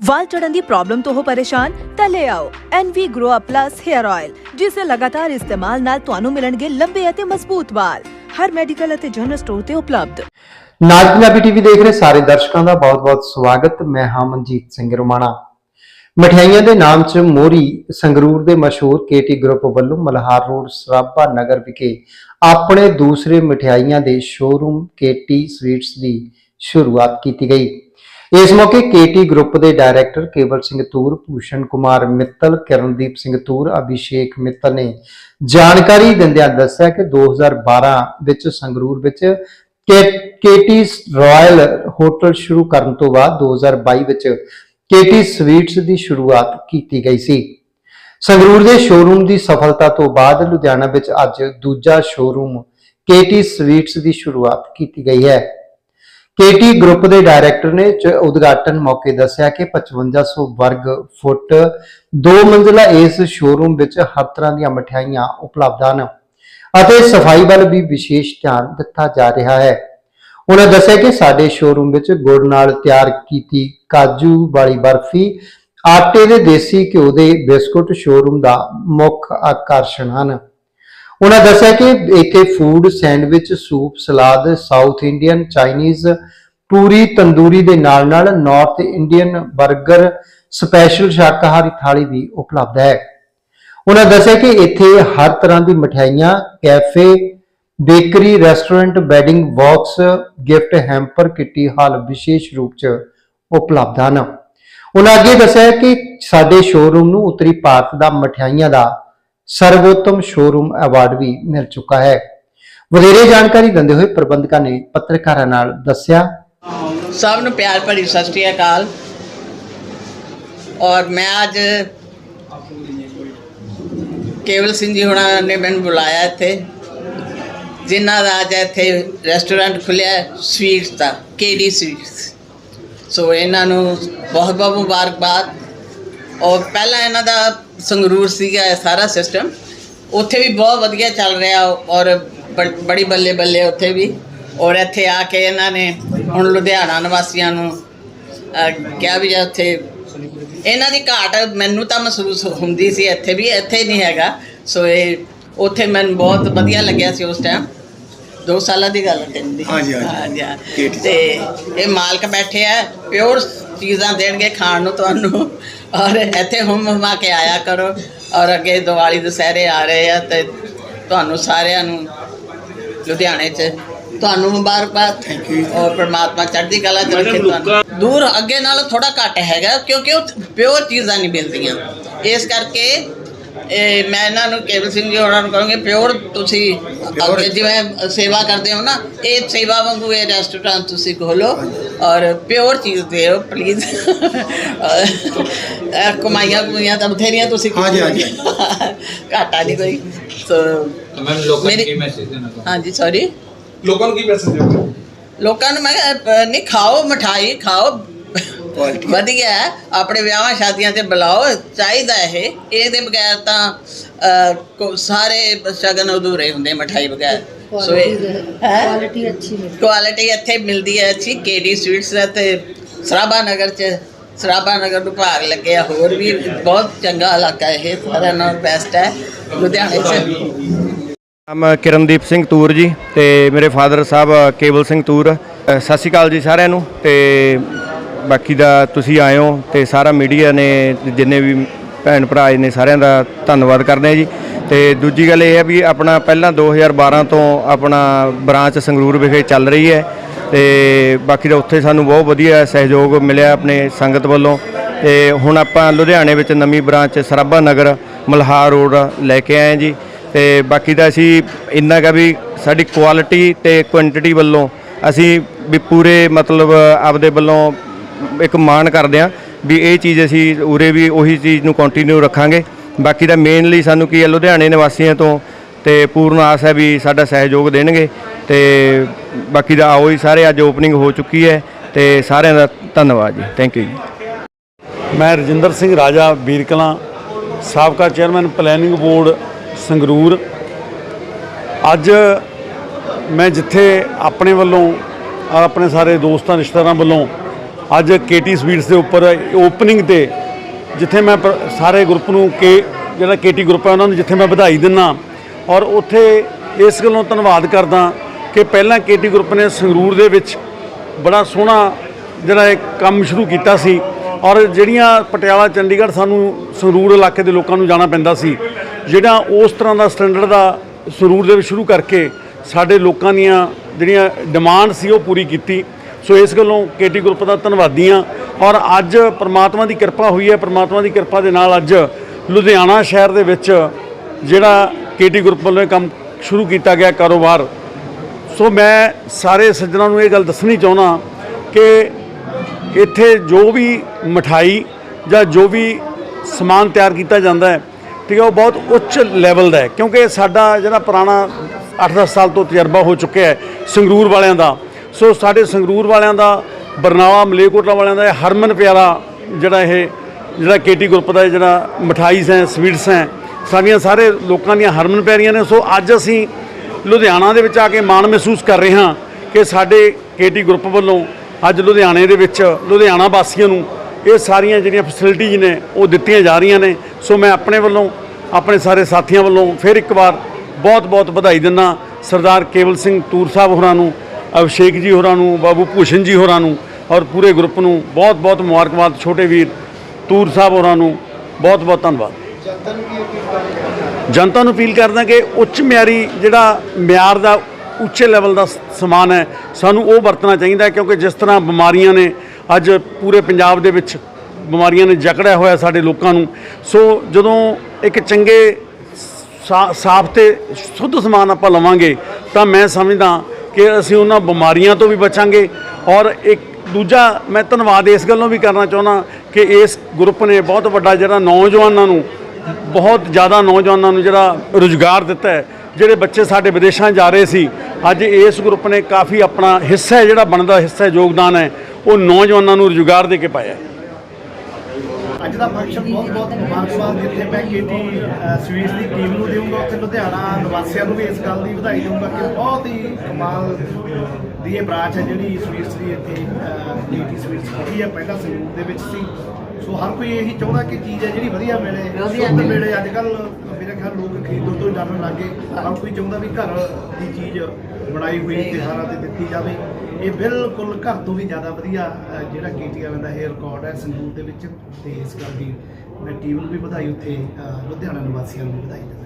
ਵਾਲ ਝੜਨ ਦੀ problem ਤੋਂ ਹੋ ਪਰੇਸ਼ਾਨ, ਤਾਂ ਲੈ ਆਓ NV Grow Up Plus Hair Oil ਜਿਸ ਦੇ ਲਗਾਤਾਰ ਇਸਤੇਮਾਲ ਨਾਲ ਤੁਹਾਨੂੰ ਮਿਲਣਗੇ ਲੰਬੇ ਅਤੇ ਮਜ਼ਬੂਤ ਵਾਲ। ਹਰ ਮੈਡੀਕਲ ਅਤੇ ਜਨਰਲ ਸਟੋਰ ਤੇ ਉਪਲਬਧ। ਨਾਜ ਪੰਜਾਬੀ ਟੀਵੀ ਦੇਖ ਰਹੇ ਸਾਰੇ ਦਰਸ਼ਕਾਂ ਦਾ ਬਹੁਤ-ਬਹੁਤ ਸਵਾਗਤ। ਮੈਂ ਹਾਂ ਮਨਜੀਤ ਸਿੰਘ ਰੋਮਾਣਾ। ਮਠਿਆਈਆਂ ਦੇ ਨਾਮ 'ਚ ਮੋਰੀ ਸੰਗਰੂਰ ਦੇ ਮਸ਼ਹੂਰ ਕੇਟੀ ਗਰੁੱਪ ਵੱਲੋਂ ਮਲਹਾਰ ਰੋਡ, ਸਰਾਭਾ ਨਗਰ ਵਿਖੇ ਆਪਣੇ ਦੂਸਰੇ ਮਠਿਆਈਆਂ ਦੇ ਸ਼ੋਰੂਮ ਕੇਟੀ ਸਵੀਟਸ ਦੀ ਸ਼ੁਰੂਆਤ ਕੀਤੀ ਗਈ। ਇਸ ਮੌਕੇ ਕੇਟੀ ਗਰੁੱਪ ਦੇ ਡਾਇਰੈਕਟਰ ਕੇਵਲ ਸਿੰਘ ਤੂਰ, ਭੂਸ਼ਣ ਕੁਮਾਰ ਮਿੱਤਲ, ਕਿਰਨਦੀਪ ਸਿੰਘ ਤੂਰ, ਅਭਿਸ਼ੇਕ ਮਿੱਤਲ ਨੇ ਜਾਣਕਾਰੀ ਦਿੰਦਿਆਂ ਦੱਸਿਆ ਕਿ 2012 ਵਿੱਚ ਸੰਗਰੂਰ ਵਿੱਚ ਕੇਟੀ ਰਾਇਲ ਹੋਟਲ ਸ਼ੁਰੂ ਕਰਨ ਤੋਂ ਬਾਅਦ 2022 ਵਿੱਚ ਕੇਟੀ ਸਵੀਟਸ ਦੀ ਸ਼ੁਰੂਆਤ ਕੀਤੀ ਗਈ ਸੀ। ਸੰਗਰੂਰ ਦੇ ਸ਼ੋਰੂਮ ਦੀ ਸਫਲਤਾ ਤੋਂ ਬਾਅਦ ਲੁਧਿਆਣਾ ਵਿੱਚ ਅੱਜ ਦੂਜਾ ਸ਼ੋਰੂਮ ਕੇਟੀ ਸਵੀਟਸ ਦੀ ਸ਼ੁਰੂਆਤ ਕੀਤੀ ਗਈ ਹੈ। ਕੇਟੀ ਗਰੁੱਪ ਦੇ ਡਾਇਰੈਕਟਰ ਨੇ ਚ- ਉਦਘਾਟਨ ਮੌਕੇ ਦੱਸਿਆ ਕਿ 5500 ਵਰਗ ਫੁੱਟ ਦੋ ਮੰਜ਼ਿਲਾ ਇਸ ਸ਼ੋਰੂਮ ਵਿੱਚ ਹਰ ਤਰ੍ਹਾਂ ਦੀਆਂ ਮਠਿਆਈਆਂ ਉਪਲਬਧ ਹਨ ਅਤੇ ਸਫ਼ਾਈ ਵੱਲ ਵੀ ਵਿਸ਼ੇਸ਼ ਧਿਆਨ ਦਿੱਤਾ ਜਾ ਰਿਹਾ ਹੈ। ਉਹਨਾਂ ਦੱਸਿਆ ਕਿ ਸਾਡੇ ਸ਼ੋਰੂਮ ਵਿੱਚ ਗੁੜ ਨਾਲ ਤਿਆਰ ਕੀਤੀ ਕਾਜੂ, ਵਾਲੀ ਬਰਫੀ, ਆਟੇ ਦੇ ਦੇਸੀ ਘਿਓ ਦੇ ਬਿਸਕੁਟ ਸ਼ੋਰੂਮ ਦਾ ਮੁੱਖ ਆਕਰਸ਼ਣ ਹਨ। ਉਹਨਾਂ ਦੱਸਿਆ ਕਿ ਇੱਥੇ food sandwich soup salad south Indian Chinese puri tandoori ਦੇ ਨਾਲ ਨਾਲ ਨਾਰਥ ਇੰਡੀਅਨ 버ਗਰ ਸਪੈਸ਼ਲ ਸ਼ਾਕਾਹਾਰੀ ਥਾਲੀ ਵੀ ਉਪਲਬਧ ਹੈ। ਉਹਨਾਂ ਦੱਸਿਆ ਕਿ ਇੱਥੇ ਹਰ ਤਰ੍ਹਾਂ ਦੀ ਮਠਿਆਈਆਂ, cafe, bakery, restaurant wedding box, gift hamper, kitty hall ਵਿਸ਼ੇਸ਼ ਰੂਪ 'ਚ ਉਪਲਬਧ ਹਨ। ਉਹਨਾਂ ਅੱਗੇ ਦੱਸਿਆ ਕਿ ਸਾਡੇ ਸ਼ੋਰੂਮ ਨੂੰ ਉੱਤਰੀ ਭਾਰਤ ਦਾ ਮਠਿਆਈਆਂ ਦਾ ਸਰਵੋਤਮ ਸ਼ੋਰੂਮ ਅਵਾਰਡ ਵੀ ਮਿਲ ਚੁੱਕਾ ਹੈ। ਵਧੇਰੇ ਜਾਣਕਾਰੀ ਦਿੰਦੇ ਹੋਏ ਪ੍ਰਬੰਧਕਾਂ ਨੇ ਪੱਤਰਕਾਰਾਂ ਨਾਲ ਦੱਸਿਆ। ਸਭ ਨੂੰ ਪਿਆਰ ਭਰੀ ਸਤਿ ਸ਼੍ਰੀ ਅਕਾਲ। ਔਰ ਮੈਂ ਅੱਜ ਕੇਵਲ ਸਿੰਘ ਜੀ ਹੁਣਾਂ ਨੇ ਮੈਨੂੰ ਬੁਲਾਇਆ ਇੱਥੇ, ਜਿਨ੍ਹਾਂ ਦਾ ਅੱਜ ਇੱਥੇ ਰੈਸਟੋਰੈਂਟ ਖੁੱਲਿਆ ਸਵੀਟਸ ਦਾ ਕੇਡੀ ਸਵੀਟਸ ਸੋ ਇਹਨਾਂ ਨੂੰ ਬਹੁਤ ਬਹੁਤ ਮੁਬਾਰਕਬਾਦ। ਔਰ ਪਹਿਲਾਂ ਇਹਨਾਂ ਦਾ ਸੰਗਰੂਰ ਸੀਗਾ ਇਹ ਸਾਰਾ ਸਿਸਟਮ ਉੱਥੇ ਵੀ ਬਹੁਤ ਵਧੀਆ ਚੱਲ ਰਿਹਾ ਔਰ ਬ- ਬੜੀ ਬੱਲੇ ਬੱਲੇ ਉੱਥੇ ਵੀ। ਔਰ ਇੱਥੇ ਆ ਕੇ ਇਹਨਾਂ ਨੇ ਹੁਣ ਲੁਧਿਆਣਾ ਨਿਵਾਸੀਆਂ ਨੂੰ ਅਹ, ਕਿਹਾ ਵੀ ਜੇ ਉੱਥੇ ਇਹਨਾਂ ਦੀ ਘਾਟ ਮੈਨੂੰ ਤਾਂ ਮਹਿਸੂਸ ਹੁੰਦੀ ਸੀ ਇੱਥੇ ਵੀ ਇੱਥੇ ਨਹੀਂ ਹੈਗਾ। ਸੋ ਇਹ ਉੱਥੇ ਮੈਨੂੰ ਬਹੁਤ ਵਧੀਆ ਲੱਗਿਆ ਸੀ ਉਸ ਟਾਈਮ ਦੋ ਸਾਲਾਂ ਦੀ ਗੱਲ ਕਹਿੰਦੀ। ਹਾਂਜੀ, ਹਾਂਜੀ। ਹਾਂਜੀ ਤੇ ਇਹ ਮਾਲਕ ਬੈਠੇ ਆ ਪਿਓਰ ਚੀਜ਼ਾਂ ਦੇਣਗੇ ਖਾਣ ਨੂੰ ਤੁਹਾਨੂੰ। ਔਰ ਇੱਥੇ ਹੁਮ ਹੁਮਾ ਕੇ ਆਇਆ ਕਰੋ ਔਰ ਅੱਗੇ ਦੀਵਾਲੀ ਦੁਸਹਿਰੇ ਆ ਰਹੇ ਆ ਤੇ ਤੁਹਾਨੂੰ ਸਾਰਿਆਂ ਨੂੰ ਲੁਧਿਆਣੇ 'ਚ ਤੁਹਾਨੂੰ ਮੁਬਾਰਕਬਾਦ। Thank you. ਔਰ ਪ੍ਰਮਾਤਮਾ ਚੜ੍ਹਦੀ ਕਲਾ ਚ ਰੱਖੇ ਤੁਹਾਨੂੰ। ਦੂਰ ਅੱਗੇ ਨਾਲੋਂ ਥੋੜਾ ਘੱਟ ਹੈਗਾ ਕਿਉਂਕਿ ਉਹ ਪਿਓਰ ਚੀਜ਼ਾਂ ਨਹੀਂ ਮਿਲਦੀਆਂ। ਇਸ ਕਰਕੇ ਇਹ ਮੈਂ ਇਹਨਾਂ ਨੂੰ ਕੇਵਲ ਸਿੰਘ ਜੀ ਹੋਰਾਂ ਨੂੰ ਕਹਾਂਗੇ ਪਿਓਰ ਤੁਸੀਂ ਅੱਗੇ ਜਿਵੇਂ ਸੇਵਾ ਕਰਦੇ ਹੋ ਨਾ ਇਹ ਸੇਵਾ ਵਾਂਗੂ ਇਹ ਰੈਸਟੋਰੈਂਟ ਤੁਸੀਂ ਖੋਲੋ ਔਰ ਪਿਓਰ ਚੀਜ਼ ਦਿਓ ਪਲੀਜ਼ ਕਮਾਈਆਂ ਕਮਾਈਆਂ ਤਾਂ ਬਥੇਰੀਆਂ ਤੁਸੀਂ ਹਾਂਜੀ, ਹਾਂਜੀ। ਘਾਟਾ ਨਹੀਂ ਕੋਈ। ਸੋ ਮੈਮ ਲੋਕਾਂ ਨੂੰ ਮੇਰੀ- ਕੀ ਮੈਸੇਜ ਦੇਣਾ ਚਾਹੁੰਦੇ ਹਾਂਜੀ ਸੌਰੀ ਲੋਕਾਂ ਨੂੰ ਕੀ ਮੈਸੇਜ ਦਿਓਗੇ? ਲੋਕਾਂ ਨੂੰ ਮੈਂ ਨਹੀਂ ਖਾਓ ਮਠਾਈ ਖਾਓ। Quality। ਵਧੀਆ ਹੈ ਆਪਣੇ ਵਿਆਹਾਂ ਸ਼ਾਦੀਆਂ ਤੇ ਬੁਲਾਓ ਚਾਹੀਦਾ ਇਹ। ਇਹਦੇ ਬਗੈਰ ਤਾਂ ਅਹ, ਕੋ- ਸਾਰੇ ਸ਼ਗਨ ਅਧੂਰੇ ਹੁੰਦੇ ਮਠਾਈ ਬਗੈਰ। ਸੋ ਇਹ ਕੁਆਲਿਟੀ ਅੱਛੀ ਮਿਲਦੀ। ਕੁਆਲਿਟੀ ਇੱਥੇ ਮਿਲਦੀ ਹੈ ਅੱਛੀ। ਕੇਡੀ ਸਵੀਟਸ ਹੈ ਤੇ ਸਰਾਭਾ ਨਗਰ ਚ ਸਰਾਭਾ ਨਗਰ ਨੂੰ ਭਾਗ ਲੱਗਿਆ। ਹੋਰ ਵੀ ਬਹੁਤ ਚੰਗਾ ਇਲਾਕਾ ਇਹ ਸਾਰਿਆਂ ਨਾਲੋਂ ਬੈਸਟ ਹੈ ਲੁਧਿਆਣੇ ਚ। ਨਾਮ ਕਿਰਨਦੀਪ ਸਿੰਘ ਤੂਰ ਜੀ ਤੇ ਮੇਰੇ ਫਾਦਰ ਸਾਹਿਬ ਕੇਵਲ ਸਿੰਘ ਤੂਰ। ਅ, ਸਤਿ ਸ਼੍ਰੀ ਅਕਾਲ ਜੀ ਸਾਰਿਆਂ ਨੂੰ ਤੇ ਬਾਕੀ ਦਾ ਤੁਸੀਂ ਆਏ ਹੋ ਤੇ ਸਾਰਾ ਮੀਡੀਆ ਨੇ ਜਿੰਨੇ ਵੀ ਭੈਣ ਭਰਾ ਨੇ ਸਾਰਿਆਂ ਦਾ ਧੰਨਵਾਦ ਕਰਦੇ ਆ ਜੀ। ਤੇ ਦੂਜੀ ਗੱਲ ਇਹ ਹੈ ਵੀ ਆਪਣਾ ਪਹਿਲਾਂ 2012 ਤੋਂ ਆਪਣਾ ਬ੍ਰਾਂਚ ਸੰਗਰੂਰ ਵਿਖੇ ਚੱਲ ਰਹੀ ਹੈ ਤੇ ਬਾਕੀ ਦਾ ਉੱਥੇ ਸਾਨੂੰ ਬਹੁਤ ਵਧੀਆ ਸਹਿਯੋਗ ਮਿਲਿਆ ਆਪਣੇ ਸੰਗਤ ਵੱਲੋਂ। ਤੇ ਹੁਣ ਆਪਾਂ ਲੁਧਿਆਣੇ ਵਿੱਚ ਨਵੀਂ ਬ੍ਰਾਂਚ ਸਰਾਭਾ ਨਗਰ ਮਲਹਾਰ ਰੋਡ ਲੈ ਕੇ ਆਏ ਜੀ। ਤੇ ਬਾਕੀ ਦਾ ਅਸੀਂ ਇੰਨਾ ਕਾ ਵੀ ਸਾਡੀ ਕੁਆਲਿਟੀ ਤੇ ਕੁਆਂਟੀਟੀ ਵੱਲੋਂ ਅਸੀਂ ਵੀ ਪੂਰੇ ਮਤਲਬ ਆਪਦੇ ਵੱਲੋਂ ਇੱਕ ਮਾਣ ਕਰਦੇ ਹਾਂ ਵੀ ਇਹ ਚੀਜ਼ ਅਸੀਂ ਉਰੇ ਵੀ ਉਹੀ ਚੀਜ਼ ਨੂੰ ਕੰਟੀਨਿਊ ਰੱਖਾਂਗੇ। ਬਾਕੀ ਦਾ ਮੇਨਲੀ ਸਾਨੂੰ ਕੀ ਹੈ, ਲੁਧਿਆਣੇ ਨਿਵਾਸੀਆਂ ਤੋਂ ਤੇ ਪੂਰਨ ਆਸ ਹੈ ਵੀ ਸਾਡਾ ਸਹਿਯੋਗ ਦੇਣਗੇ। ਤੇ ਬਾਕੀ ਦਾ ਆਓ ਹੀ ਸਾਰੇ ਅੱਜ ਓਪਨਿੰਗ ਹੋ ਚੁੱਕੀ ਹੈ ਤੇ ਸਾਰਿਆਂ ਦਾ ਧੰਨਵਾਦ ਜੀ। ਥੈਂਕ ਯੂ ਜੀ। ਮੈਂ ਰਜਿੰਦਰ ਸਿੰਘ ਰਾਜਾ ਵੀਰਕਲਾਂ ਸਾਬਕਾ ਚੇਅਰਮੈਨ ਪਲੈਨਿੰਗ ਬੋਰਡ ਸੰਗਰੂਰ। ਅੱਜ ਮੈਂ ਜਿੱਥੇ ਆਪਣੇ ਵੱਲੋਂ ਆਪਣੇ ਸਾਰੇ ਦੋਸਤਾਂ, ਰਿਸ਼ਤੇਦਾਰਾਂ ਵੱਲੋਂ ਅੱਜ ਕੇਟੀ ਸਵੀਟਸ ਦੇ ਉੱਪਰ ਓਪਨਿੰਗ ਤੇ ਜਿੱਥੇ ਮੈਂ ਸਾਰੇ ਗਰੁੱਪ ਨੂੰ ਕੇ ਜਿਹੜਾ ਕੇਟੀ ਗਰੁੱਪ ਹੈ ਉਹਨਾਂ ਨੂੰ ਜਿੱਥੇ ਮੈਂ ਵਧਾਈ ਦਿੰਦਾ ਔਰ ਉੱਥੇ ਇਸ ਗੱਲੋਂ ਧੰਨਵਾਦ ਕਰਦਾ ਕਿ ਪਹਿਲਾਂ ਕੇਟੀ ਗਰੁੱਪ ਨੇ ਸੰਗਰੂਰ ਦੇ ਵਿੱਚ ਬੜਾ ਸੋਹਣਾ ਜਿਹੜਾ ਇਹ ਕੰਮ ਸ਼ੁਰੂ ਕੀਤਾ ਸੀ। ਔਰ ਜਿਹੜੀਆਂ ਪਟਿਆਲਾ, ਚੰਡੀਗੜ੍ਹ ਸਾਨੂੰ ਸੰਗਰੂਰ ਇਲਾਕੇ ਦੇ ਲੋਕਾਂ ਨੂੰ ਜਾਣਾ ਪੈਂਦਾ ਸੀ, ਜਿਹੜਾ ਉਸ ਤਰ੍ਹਾਂ ਦਾ ਸਟੈਂਡਰਡ ਦਾ ਸੰਗਰੂਰ ਦੇ ਵਿੱਚ ਸ਼ੁਰੂ ਕਰਕੇ ਸਾਡੇ ਲੋਕਾਂ ਦੀਆਂ ਜਿਹੜੀਆਂ ਡਿਮਾਂਡ ਸੀ ਉਹ ਪੂਰੀ ਕੀਤੀ। ਸੋ ਇਸ ਗੱਲੋਂ ਕੇਟੀ ਗਰੁੱਪ ਦਾ ਧੰਨਵਾਦੀ ਹਾਂ। ਔਰ ਅੱਜ ਪ੍ਰਮਾਤਮਾ ਦੀ ਕਿਰਪਾ ਹੋਈ ਹੈ। ਪ੍ਰਮਾਤਮਾ ਦੀ ਕਿਰਪਾ ਦੇ ਨਾਲ ਅੱਜ ਲੁਧਿਆਣਾ ਸ਼ਹਿਰ ਦੇ ਵਿੱਚ ਜਿਹੜਾ ਕੇਟੀ ਗਰੁੱਪ ਵੱਲੋਂ ਇਹ ਕੰਮ ਸ਼ੁਰੂ ਕੀਤਾ ਗਿਆ ਕਾਰੋਬਾਰ। ਸੋ ਮੈਂ ਸਾਰੇ ਸੱਜਣਾਂ ਨੂੰ ਇਹ ਗੱਲ ਦੱਸਣੀ ਚਾਹੁੰਦਾ ਕਿ ਇੱਥੇ ਜੋ ਵੀ ਮਠਾਈ ਜਾਂ ਜੋ ਵੀ ਸਮਾਨ ਤਿਆਰ ਕੀਤਾ ਜਾਂਦਾ ਹੈ, ਠੀਕ ਹੈ, ਉਹ ਬਹੁਤ ਉੱਚ ਲੈਵਲ ਦਾ ਹੈ। ਕਿਉਂਕਿ ਸਾਡਾ ਜਿਹੜਾ ਪੁਰਾਣਾ 8-10 ਸਾਲ ਤੋਂ ਤਜਰਬਾ ਹੋ ਚੁੱਕਿਆ ਹੈ ਸੰਗਰੂਰ ਵਾਲਿਆਂ ਦਾ ਸੋ ਸਾਡੇ ਸੰਗਰੂਰ ਵਾਲਿਆਂ ਦਾ, ਬਰਨਾਲਾ ਮਲੇਕੋਟਲਾ ਵਾਲਿਆਂ ਦਾ, ਇਹ ਹਰਮਨ ਪਿਆਰਾ ਜਿਹੜਾ ਇਹ, ਜਿਹੜਾ ਕੇਟੀ ਗਰੁੱਪ ਦਾ ਜਿਹੜਾ ਮਠਾਈਜ਼ ਹੈ, ਸਵੀਟਸ ਹੈ ਸਾਡੀਆਂ ਸਾਰੇ ਲੋਕਾਂ ਦੀਆਂ ਹਰਮਨ ਪਿਆਰੀਆਂ ਨੇ। ਸੋ ਅੱਜ ਅਸੀਂ ਲੁਧਿਆਣਾ ਦੇ ਵਿੱਚ ਆ ਕੇ ਮਾਣ ਮਹਿਸੂਸ ਕਰ ਰਹੇ ਹਾਂ ਕਿ ਸਾਡੇ ਕੇਟੀ ਗਰੁੱਪ ਵੱਲੋਂ ਅੱਜ ਲੁਧਿਆਣੇ ਦੇ ਵਿੱਚ, ਲੁਧਿਆਣਾ ਵਾਸੀਆਂ ਨੂੰ ਇਹ ਸਾਰੀਆਂ ਜਿਹੜੀਆਂ ਫੈਸਿਲਿਟੀਜ਼ ਨੇ, ਉਹ ਦਿੱਤੀਆਂ ਜਾ ਰਹੀਆਂ ਨੇ। ਸੋ ਮੈਂ ਆਪਣੇ ਵੱਲੋਂ, ਆਪਣੇ ਸਾਰੇ ਸਾਥੀਆਂ ਵੱਲੋਂ ਫਿਰ ਇੱਕ ਵਾਰ ਬਹੁਤ-ਬਹੁਤ ਵਧਾਈ ਦਿੰਦਾ ਸਰਦਾਰ ਕੇਵਲ ਸਿੰਘ ਤੂਰ ਸਾਹਿਬ ਹੋਰਾਂ ਨੂੰ ਅਭਿਸ਼ੇਕ ਜੀ ਹੋਰਾਂ ਨੂੰ ਬਾਬੂ ਭੂਸ਼ਣ ਜੀ ਹੋਰਾਂ ਨੂੰ ਔਰ ਪੂਰੇ ਗਰੁੱਪ ਨੂੰ ਬਹੁਤ-ਬਹੁਤ ਮੁਬਾਰਕਬਾਦ ਛੋਟੇ ਵੀਰ ਤੂਰ ਸਾਹਿਬ ਹੋਰਾਂ ਨੂੰ ਬਹੁਤ-ਬਹੁਤ ਧੰਨਵਾਦ। ਜਨਤਾ ਨੂੰ ਅਪੀਲ ਕਰਦਾ ਕਿ ਉੱਚ ਮਿਆਰੀ ਜਿਹੜਾ ਮਿਆਰ ਦਾ ਉੱਚੇ ਲੈਵਲ ਦਾ ਸਮਾਨ ਹੈ ਸਾਨੂੰ ਉਹ ਵਰਤਣਾ ਚਾਹੀਦਾ ਕਿਉਂਕਿ ਜਿਸ ਤਰ੍ਹਾਂ ਬਿਮਾਰੀਆਂ ਨੇ ਅੱਜ ਪੂਰੇ ਪੰਜਾਬ ਦੇ ਵਿੱਚ ਬਿਮਾਰੀਆਂ ਨੇ ਜਕੜਿਆ ਹੋਇਆ ਸਾਡੇ ਲੋਕਾਂ ਨੂੰ ਸੋ ਜਦੋਂ ਇੱਕ ਚੰਗੇ ਸਾਫ਼ ਤੇ ਸ਼ੁੱਧ ਸਮਾਨ ਆਪਾਂ ਲਵਾਂਗੇ ਤਾਂ ਮੈਂ ਸਮਝਦਾ ਕਿ ਅਸੀਂ ਉਹਨਾਂ ਬਿਮਾਰੀਆਂ ਤੋਂ ਵੀ ਬਚਾਂਗੇ। ਔਰ ਇੱਕ ਦੂਜਾ ਮੈਂ ਧੰਨਵਾਦ ਇਸ ਗੱਲੋਂ ਵੀ ਕਰਨਾ ਚਾਹੁੰਦਾ ਕਿ ਇਸ ਗਰੁੱਪ ਨੇ ਬਹੁਤ ਵੱਡਾ ਜਿਹੜਾ ਨੌਜਵਾਨਾਂ ਨੂੰ, ਬਹੁਤ ਜ਼ਿਆਦਾ ਨੌਜਵਾਨਾਂ ਨੂੰ ਜਿਹੜਾ ਰੁਜ਼ਗਾਰ ਦਿੱਤਾ ਹੈ, ਜਿਹੜੇ ਬੱਚੇ ਸਾਡੇ ਵਿਦੇਸ਼ਾਂ 'ਚ ਜਾ ਰਹੇ ਸੀ, ਅੱਜ ਇਸ ਗਰੁੱਪ ਨੇ ਕਾਫੀ ਆਪਣਾ ਹਿੱਸਾ ਜਿਹੜਾ ਬਣਦਾ ਹਿੱਸਾ ਯੋਗਦਾਨ ਹੈ, ਉਹ ਨੌਜਵਾਨਾਂ ਨੂੰ ਰੁਜ਼ਗਾਰ ਦੇ ਕੇ ਪਾਇਆ ਅੱਜ ਦਾ ਫੰਕਸ਼ਨ ਬਹੁਤ ਬਹੁਤ ਮੁਬਾਰਕਬਾਦ ਜਿੱਥੇ ਮੈਂ ਕੇਟੀ ਸਵੀਟਸ ਦੀ ਟੀਮ ਨੂੰ ਦੇਵਾਂਗਾ ਉੱਥੇ ਲੁਧਿਆਣਾ ਨਿਵਾਸੀਆਂ ਨੂੰ ਵੀ ਇਸ ਗੱਲ ਦੀ ਵਧਾਈ ਦਊਂਗਾ ਕਿ ਬਹੁਤ ਹੀ ਕਮਾਲ ਦੀ ਇਹ ਬ੍ਰਾਂਚ ਹੈ ਜਿਹੜੀ ਸਵੀਟਸ ਦੀ ਇੱਥੇ ਕੇਟੀ ਸਵੀਟਸ ਖੜੀ ਹੈ, ਪਹਿਲਾਂ ਸੰਗਰੂਰ ਦੇ ਵਿੱਚ ਸੀ। ਸੋ ਹਰ ਕੋਈ ਇਹੀ ਚਾਹੁੰਦਾ ਕਿ ਚੀਜ਼ ਹੈ ਜਿਹੜੀ ਵਧੀਆ ਮਿਲੇ ਸ਼ੁੱਧ ਮਿਲੇ। ਅੱਜ ਕੱਲ ਮੇਰੇ ਖਿਆਲ ਲੋਕ ਖਰੀਦੋ ਤੋਂ ਡਰਨ ਲੱਗੇ ਹਰ ਕੋਈ ਚਾਹੁੰਦਾ ਵੀ ਘਰ ਦੀ ਚੀਜ਼ ਬਣਾਈ ਹੋਈ ਤਿਉਹਾਰਾਂ ਤੇ ਦਿੱਤੀ ਜਾਵੇ। ਇਹ ਬਿਲਕੁਲ ਘਰ ਤੋਂ ਵੀ ਜ਼ਿਆਦਾ ਵਧੀਆ ਜਿਹੜਾ ਕੇਟੀਆਰ ਦਾ ਇਹ ਰਿਕਾਰਡ ਹੈ ਸੰਗਰੂਰ ਦੇ ਵਿੱਚ। ਤੇ ਇਸ ਦੀ ਮੈਂ ਟੀਮ ਨੂੰ ਵੀ ਵਧਾਈ ਉੱਥੇ ਲੁਧਿਆਣਾ ਨਿਵਾਸੀਆਂ ਨੂੰ ਵੀ ਵਧਾਈ ਦਿੰਦਾ।